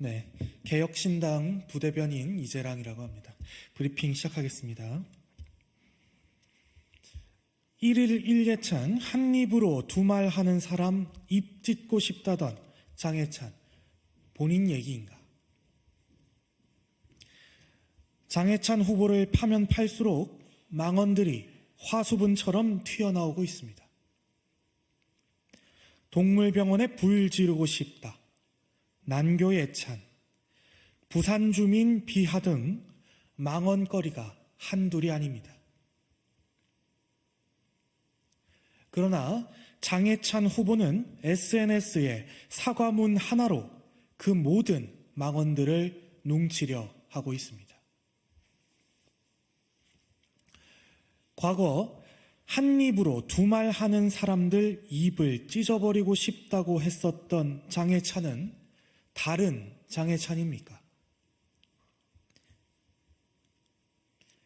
네, 개혁신당 부대변인 이재랑이라고 합니다. 브리핑 시작하겠습니다. 1일 1예찬 한 입으로 두 말 하는 사람 입 찢고 싶다던 장해찬 본인 얘기인가? 장해찬 후보를 파면 팔수록 망언들이 화수분처럼 튀어나오고 있습니다. 동물병원에 불 지르고 싶다. 난교 예찬, 부산 주민 비하 등 망언거리가 한둘이 아닙니다. 그러나 장해찬 후보는 SNS에 사과문 하나로 그 모든 망언들을 농치려 하고 있습니다. 과거 한 입으로 두 말 하는 사람들 입을 찢어버리고 싶다고 했었던 장해찬은 다른 장해찬입니까?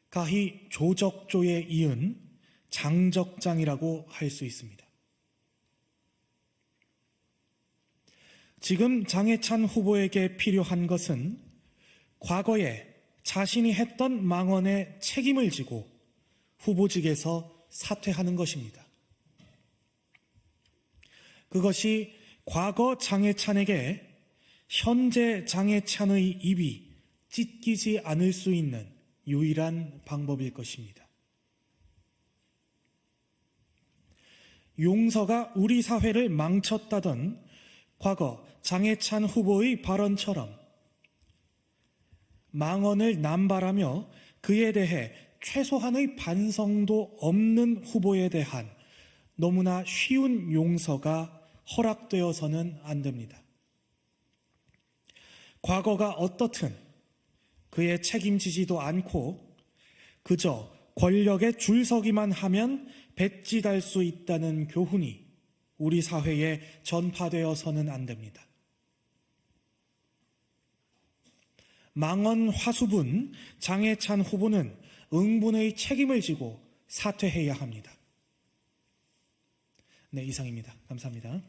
가히 조적조에 이은 장적장이라고 할 수 있습니다. 지금 장해찬 후보에게 필요한 것은 과거에 자신이 했던 망언에 책임을 지고 후보직에서 사퇴하는 것입니다. 그것이 과거 장해찬에게 현재 장해찬의 입이 찢기지 않을 수 있는 유일한 방법일 것입니다. 용서가 우리 사회를 망쳤다던 과거 장해찬 후보의 발언처럼 망언을 남발하며 그에 대해 최소한의 반성도 없는 후보에 대한 너무나 쉬운 용서가 허락되어서는 안 됩니다. 과거가 어떻든 그의 책임지지도 않고 그저 권력에 줄 서기만 하면 배지달 수 있다는 교훈이 우리 사회에 전파되어서는 안 됩니다. 망언 화수분 장해찬 후보는 응분의 책임을 지고 사퇴해야 합니다. 네, 이상입니다. 감사합니다.